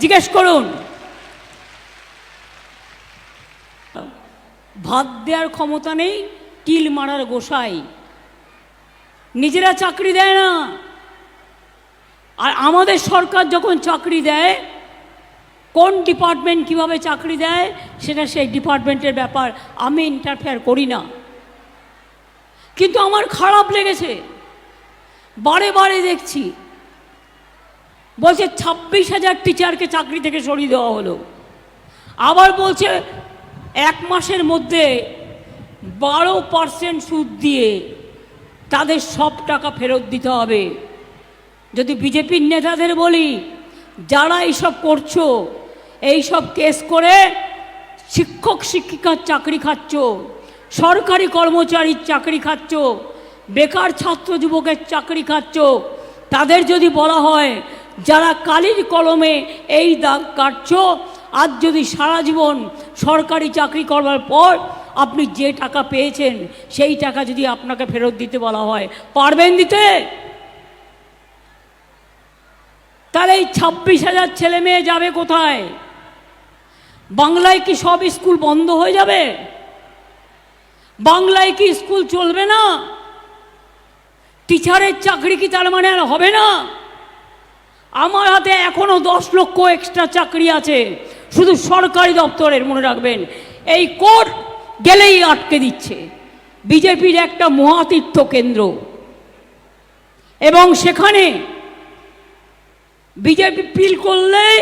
জিজ্ঞেস করুন। ভাত দেওয়ার ক্ষমতা নেই কিল মারার গোসাই। নিজেরা চাকরি দেয় না। আর আমাদের সরকার যখন চাকরি দেয়, কোন ডিপার্টমেন্ট কীভাবে চাকরি দেয়, সেটা সেই ডিপার্টমেন্টের ব্যাপার। আমি ইন্টারফেয়ার করি না। কিন্তু আমার খারাপ লেগেছে। বারে বারে দেখছি বলছে, ছাব্বিশ হাজার টিচারকে চাকরি থেকে সরিয়ে দেওয়া হলো। আবার বলছে, এক মাসের মধ্যে বারো পার্সেন্ট সুদ দিয়ে তাদের সব টাকা ফেরত দিতে হবে। যদি বিজেপির নেতাদের বলি, যারা এইসব করছ, এইসব কেস করে শিক্ষক শিক্ষিকার চাকরি খাচ্ছ, সরকারি কর্মচারীর চাকরি খাচ্ছ, বেকার ছাত্র যুবকের চাকরি খাচ্ছ, তাদের যদি বলা হয় যারা কালির কলমে এই দাগ কাটছ, আজ যদি সারা জীবন সরকারি চাকরি করবার পর আপনি যে টাকা পেয়েছেন, সেই টাকা যদি আপনাকে ফেরত দিতে বলা হয়, পারবেন দিতে? তাহলে এই ছাব্বিশ হাজার ছেলে মেয়ে যাবে কোথায়? বাংলায় কি সব স্কুল বন্ধ হয়ে যাবে? বাংলায় কি স্কুল চলবে না? টিচারের চাকরি কি তার মানে আর হবে না? আমার হাতে এখনও দশ লক্ষ এক্সট্রা চাকরি আছে। শুধু সরকারি দপ্তরের মনে রাখবেন। এই কোর্ট গেলেই আটকে দিচ্ছে। বিজেপির একটা মহাতীর্থ কেন্দ্র। এবং সেখানে বিজেপি পিল করলেই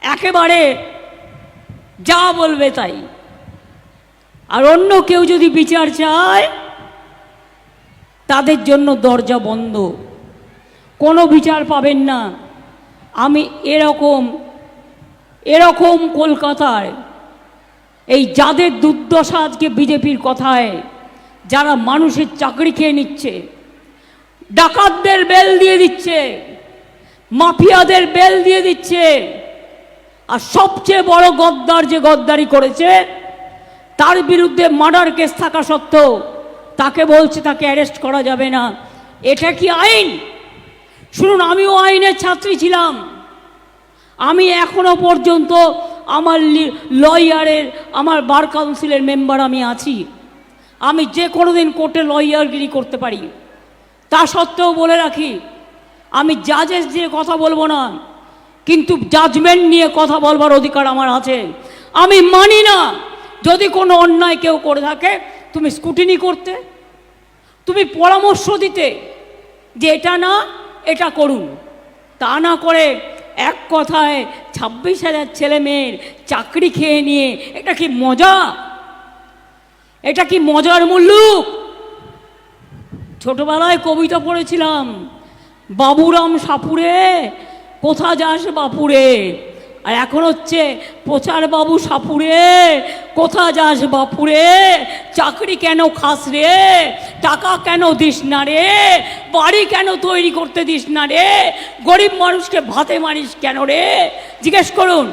একেবারে যা বলবে তাই। আর অন্য কেউ যদি বিচার চায়, তাদের জন্য দরজা বন্ধ। কোনো বিচার পাবেন না। আমি এরকম এরকম কলকাতায়, এই যাদের দুর্দশা আজকে বিজেপির কথায়, যারা মানুষের চাকরি খেয়ে নিচ্ছে, ডাকাতদের বেল দিয়ে দিচ্ছে, মাফিয়াদের বেল দিয়ে দিচ্ছে, আর সবচেয়ে বড় গদ্দার যে গদ্দারি করেছে, তার বিরুদ্ধে মার্ডার কেস থাকা সত্ত্বেও তাকে বলছে তাকে অ্যারেস্ট করা যাবে না। এটা কি আইন? শুনুন, আমিও আইনের ছাত্রী ছিলাম। আমি এখনও পর্যন্ত আমার লয়ারের, আমার বার কাউন্সিলের মেম্বার আমি আছি। আমি যে কোনো দিন কোর্টে লয়ারগিরি করতে পারি। তা সত্ত্বেও বলে রাখি, আমি জাজেস দিয়ে কথা বলব না, কিন্তু জাজমেন্ট নিয়ে কথা বলবার অধিকার আমার আছে। আমি মানি না, যদি কোনো অন্যায় কেউ করে থাকে, তুমি স্কুটিনি করতে, তুমি পরামর্শ দিতে যে এটা না এটা করুন। তা না করে এক কথায় ছাব্বিশ হাজার ছেলে মেয়ের চাকরি খেয়ে নিয়ে, এটা কি মজা? এটা কি মজার মুল্লুক ছোটবেলায় কবিতা পড়েছিলাম, বাবুরাম সাপুরে, কোথা যাস বাপুরে? আর এখন হচ্ছে প্রচার বাবু সাপুরে, কোথা যাস বাপুরে? চাকরি কেন খাস রে? টাকা কেন দিস না রে? বাড়ি কেন তৈরি করতে দিস না রে? গরিব মানুষকে ভাতে মারিস কেন রে? জিজ্ঞেস করুন।